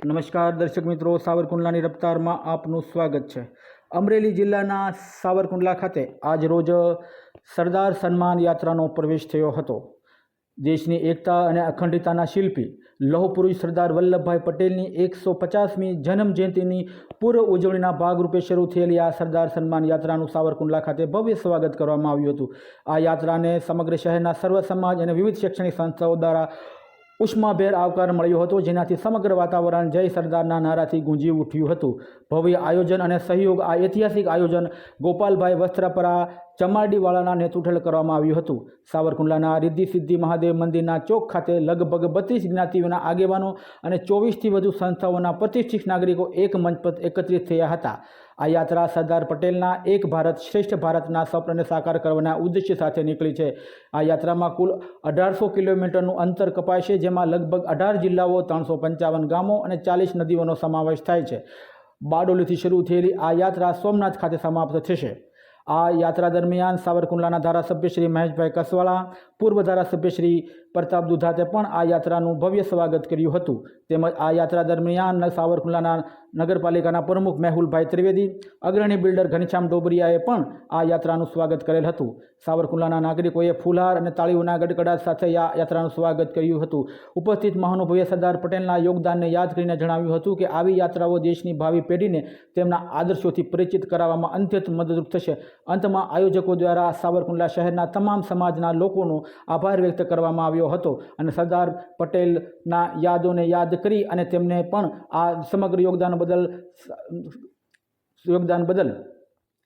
નમસ્કાર દર્શક મિત્રો, સાવરકુંડલાની રફતારમાં આપનું સ્વાગત છે. અમરેલી જિલ્લાના સાવરકુંડલા ખાતે આજ રોજ સરદાર સન્માન યાત્રાનો પ્રવેશ થયો હતો. દેશની એકતા અને અખંડિતતાના શિલ્પી લોહ પુરુષ સરદાર વલ્લભભાઈ પટેલની એકસો પચાસમી જન્મ જયંતિની પૂર્વ ઉજવણીના ભાગરૂપે શરૂ થયેલી આ સરદાર સન્માન યાત્રાનું સાવરકુંડલા ખાતે ભવ્ય સ્વાગત કરવામાં આવ્યું હતું. આ યાત્રાને સમગ્ર શહેરના સર્વ સમાજ અને વિવિધ શૈક્ષણિક સંસ્થાઓ દ્વારા ઉષ્માભેર આવકાર મળ્યો હતો. જેનાથી સમગ્ર વાતાવરણ જય સરદારના નારાથી ગુંજી ઉઠ્યું હતું. ભવ્ય આયોજન અને સહયોગ આ ઐતિહાસિક આયોજન ગોપાલભાઈ વસ્ત્રાપરા ચમારડીવાળાના નેતૃત્વ કરવામાં આવ્યું હતું. સાવરકુંડલાના રિદ્ધિ સિદ્ધિ મહાદેવ મંદિરના ચોક ખાતે લગભગ બત્રીસ જ્ઞાતિઓના આગેવાનો અને ચોવીસથી વધુ સંસ્થાઓના પ્રતિષ્ઠિત નાગરિકો એક મંચ પર એકત્રિત થયા હતા. આ યાત્રા સરદાર પટેલના એક ભારત શ્રેષ્ઠ ભારતના સ્વપ્નને સાકાર કરવાના ઉદ્દેશ્ય સાથે નીકળી છે. આ યાત્રામાં કુલ અઢારસો કિલોમીટરનું અંતર કપાય જેમાં લગભગ અઢાર જિલ્લાઓ, ત્રણસો પંચાવન ગામો અને ચાલીસ નદીઓનો સમાવેશ થાય છે. બારડોલીથી શરૂ થયેલી આ યાત્રા સોમનાથ ખાતે સમાપ્ત થશે. આ યાત્રા દરમિયાન સાવરકુંડલાના ધારાસભ્ય શ્રી મહેશભાઈ કસવાળા, પૂર્વ ધારાસભ્ય શ્રી પ્રતાપ દુધાતે પણ આ યાત્રાનું ભવ્ય સ્વાગત કર્યું હતું. તેમજ આ યાત્રા દરમિયાન સાવરકુંડલાના નગરપાલિકાના પ્રમુખ મેહુલભાઈ ત્રિવેદી, અગ્રણી બિલ્ડર ઘનશ્યામ ડોબરિયાએ પણ આ યાત્રાનું સ્વાગત કરેલ હતું. સાવરકુંડલાના નાગરિકોએ ફુલહાર અને તાળીઓના ગડગડાટ સાથે આ યાત્રાનું સ્વાગત કર્યું હતું. ઉપસ્થિત મહાનુભાવે સરદાર પટેલના યોગદાનને યાદ કરીને જણાવ્યું હતું કે, આવી યાત્રાઓ દેશની ભાવિ પેઢીને તેમના આદર્શોથી પરિચિત કરાવવામાં અત્યંત મદદરૂપ થશે. અંતમાં આયોજકો દ્વારા સાવરકુંડલા શહેરના તમામ સમાજના લોકોનો આભાર વ્યક્ત કરવામાં આવ્યો હતો અને સરદાર પટેલના યાદોને યાદ કરી અને તેમને પણ આ સમગ્ર યોગદાન બદલ યોગદાન બદલ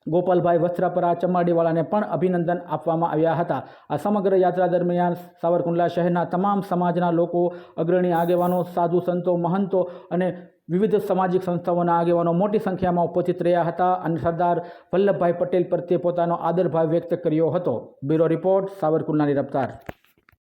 ગોપાલભાઈ વસ્ત્રાપરા ચમાડીવાળાને પણ અભિનંદન આપવામાં આવ્યા હતા. આ સમગ્ર યાત્રા દરમિયાન સાવરકુંડલા શહેરના તમામ સમાજના લોકો, અગ્રણી આગેવાનો, સાધુ સંતો, મહંતો અને વિવિધ સામાજિક સંસ્થાઓના આગેવાનો મોટી સંખ્યામાં ઉપસ્થિત રહ્યા હતા અને સરદાર વલ્લભભાઈ પટેલ પ્રત્યે પોતાનો આદરભાવ વ્યક્ત કર્યો હતો. બ્યુરો રિપોર્ટ, સાવરકુંડલાની રફતાર.